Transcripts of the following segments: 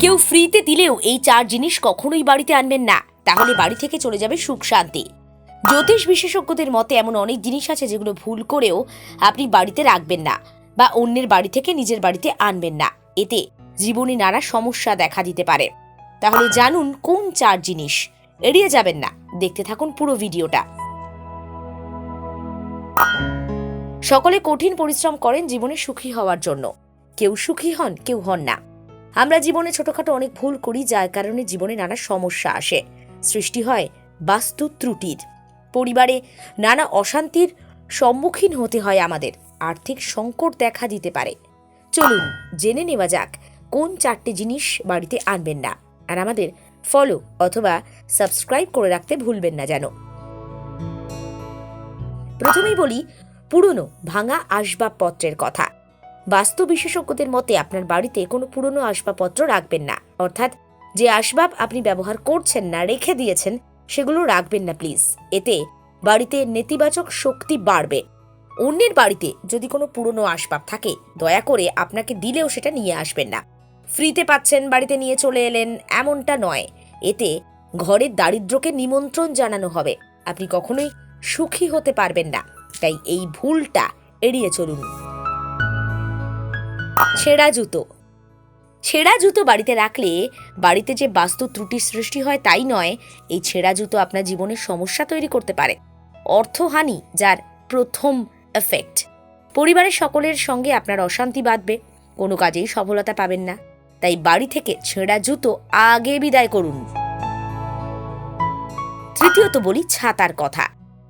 কেউ ফ্রিতে দিলেও এই চার জিনিস কখনোই বাড়িতে আনবেন না। তাহলে বাড়ি থেকে চলে যাবে সুখ শান্তি। জ্যোতিষ বিশেষজ্ঞদের মতে এমন অনেক জিনিস আছে যেগুলো ভুল করেও আপনি বাড়িতে রাখবেন না বা অন্যের বাড়ি থেকে নিজের বাড়িতে আনবেন না। এতে জীবনে নানা সমস্যা দেখা দিতে পারে। তাহলে জানুন কোন চার জিনিস। এড়িয়ে যাবেন না। দেখতে থাকুন পুরো ভিডিওটা। সকলে কঠিন পরিশ্রম করেন জীবনে সুখী হওয়ার জন্য। কেউ সুখী হন, কেউ হন না। আমরা জীবনে ছোটখাটো অনেক ভুল করি, যার কারণে জীবনে নানা সমস্যা আসে। সৃষ্টি হয় বাস্তু ত্রুটির। পরিবারে নানা অশান্তির সম্মুখীন হতে হয় আমাদের। আর্থিক সংকট দেখা দিতে পারে। চলুন জেনে নেওয়া যাক, কোন চারটে জিনিস বাড়িতে আনবেন না। আর আমাদের ফলো অথবা সাবস্ক্রাইব করে রাখতে ভুলবেন না যেন। প্রথমেই বলি, পুরনো ভাঙা আসবাবপত্রের কথা। বাস্তু বিশেষজ্ঞদের মতে আপনার বাড়িতে কোনো পুরনো আসবাবপত্র রাখবেন না। অর্থাৎ যে আসবাব আপনি ব্যবহার করছেন না, রেখে দিয়েছেন, সেগুলো রাখবেন না প্লিজ। এতে বাড়িতে নেতিবাচক শক্তি বাড়বে। অন্যের বাড়িতে যদি কোনো পুরনো আসবাব থাকে, দয়া করে আপনাকে দিলেও সেটা নিয়ে আসবেন না। ফ্রিতে পাচ্ছেন, বাড়িতে নিয়ে চলে এলেন, এমনটা নয়। এতে ঘরের দারিদ্র্যকে নিমন্ত্রণ জানানো হবে। আপনি কখনোই সুখী হতে পারবেন না। তাই এই ভুলটা এড়িয়ে চলুন। ছেঁড়া জুতো। ছেঁড়া জুতো বাড়িতে রাখলে বাড়িতে যে বাস্তু ত্রুটির সৃষ্টি হয় তাই নয়, এই ছেঁড়া জুতো আপনার জীবনে সমস্যা তৈরি করতে পারে। অর্থহানি যার প্রথম এফেক্ট পরিবারের সকলের সঙ্গে আপনার অশান্তি বাঁধবে, কোনো কাজেই সফলতা পাবেন না। তাই বাড়ি থেকে ছেঁড়া জুতো আগে বিদায় করুন। তৃতীয়ত বলি ছাতার কথা।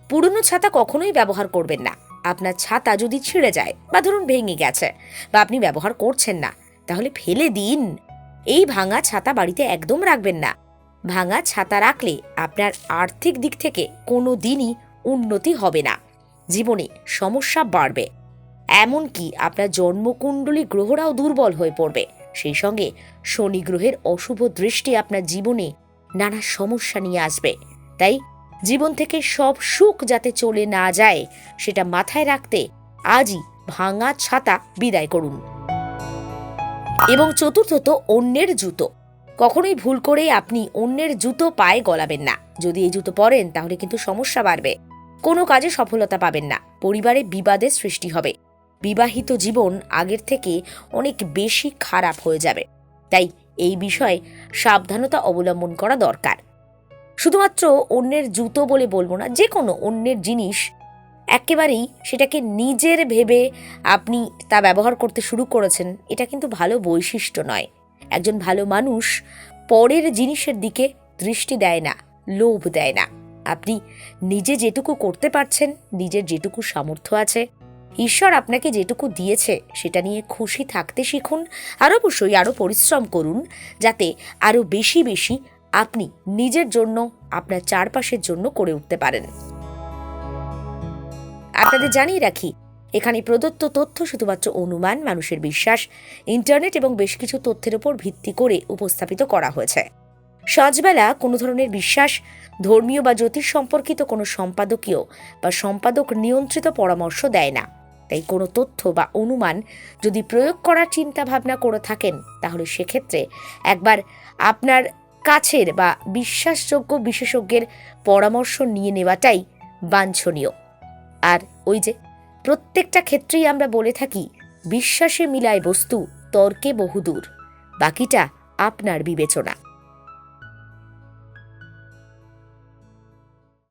পুরনো ছাতা কখনোই ব্যবহার করবেন না। আপনার ছাতা যদি ছিঁড়ে যায় বা ধরুন ভেঙে গেছে বা আপনি ব্যবহার করছেন না, তাহলে ফেলে দিন। এই ভাঙা ছাতা বাড়িতে একদম রাখবেন না। ভাঙা ছাতা রাখলে আপনার আর্থিক দিক থেকে কোনো দিনই উন্নতি হবে না। জীবনে সমস্যা বাড়বে। এমনকি আপনার জন্মকুণ্ডলী গ্রহরাও দুর্বল হয়ে পড়বে। সেই সঙ্গে শনি গ্রহের অশুভ দৃষ্টি আপনার জীবনে নানা সমস্যা নিয়ে আসবে। তাই জীবন থেকে সব সুখ যাতে চলে না যায়, সেটা মাথায় রাখতে আজই ভাঙা ছাতা বিদায় করুন। এবং চতুর্থত অন্যের জুতো। কখনোই ভুল করে আপনি অন্যের জুতো পায়ে গলাবেন না। যদি এই জুতো পরেন, তাহলে কিন্তু সমস্যা বাড়বে। কোনো কাজে সফলতা পাবেন না। পরিবারে বিবাদের সৃষ্টি হবে। বিবাহিত জীবন আগের থেকে অনেক বেশি খারাপ হয়ে যাবে। তাই এই বিষয়ে সাবধানতা অবলম্বন করা দরকার। শুধুমাত্র অন্যের জুতো বলে বলব না যে কোনো অন্যের জিনিস, একেবারেই সেটাকে নিজের ভেবে আপনি তা ব্যবহার করতে শুরু করেছেন, এটা কিন্তু ভালো বৈশিষ্ট্য নয়। একজন ভালো মানুষ পরের জিনিসের দিকে দৃষ্টি দেয় না, লোভ দেয় না। আপনি নিজে যেটুকু করতে পারছেন, নিজের যেটুকু সামর্থ্য আছে, ঈশ্বর আপনাকে যেটুকু দিয়েছে, সেটা নিয়ে খুশি থাকতে শিখুন, আর অবশ্যই আরও পরিশ্রম করুন, যাতে আরও বেশি বেশি আপনি নিজের জন্য, আপনার চারপাশের জন্য করে উঠতে পারেন। আপনাদের জানিয়ে রাখি, এখানে প্রদত্ত তথ্য শুধুমাত্র অনুমান, মানুষের বিশ্বাস, ইন্টারনেট এবং বেশ কিছু তথ্যের উপর ভিত্তি করে উপস্থাপিত করা হয়েছে। সাজবেলা কোনো ধরনের বিশ্বাস, ধর্মীয় বা জ্যোতিষ সম্পর্কিত কোনো সম্পাদকীয় বা সম্পাদক নিয়ন্ত্রিত পরামর্শ দেয় না। তাই কোনো তথ্য বা অনুমান যদি প্রয়োগ করার চিন্তাভাবনা করে থাকেন, তাহলে সেক্ষেত্রে একবার আপনার কাছের বা বিশ্বাসযোগ্য বিশেষজ্ঞের পরামর্শ নিয়ে নেওয়াটাই বাঞ্ছনীয়। আর ওই যে প্রত্যেকটা ক্ষেত্রেই আমরা বলে থাকি, বিশ্বাসে মিলায় বস্তু, তর্কে বহুদূর। বাকিটা আপনার বিবেচনা।